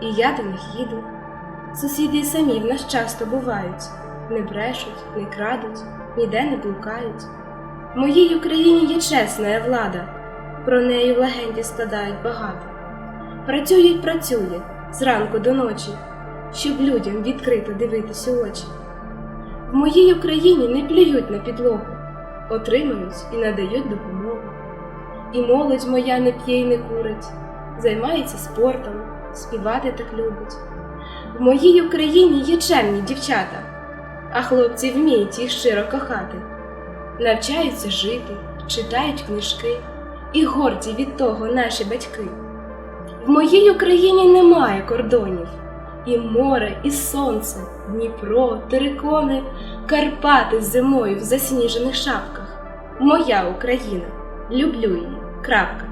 і я до них їду. Сусіди й самі в нас часто бувають, не брешуть, не крадуть, ніде не блукають. В моїй Україні є чесна влада, про неї в легенді складають багато. Працює й працює зранку до ночі, щоб людям відкрито дивитись у очі. В моїй Україні не плюють на підлогу, отримають і надають допомогу. І молодь моя не п'є й не курить, займається спортом, співати так любить. В моїй Україні є чемні дівчата, а хлопці вміють їх щиро кохати, навчаються жити, читають книжки, і горді від того наші батьки. В моїй Україні немає кордонів, і море, і сонце, Дніпро, терикони, Карпати зимою в засніжених шапках. Моя Україна, люблю її. Крапка.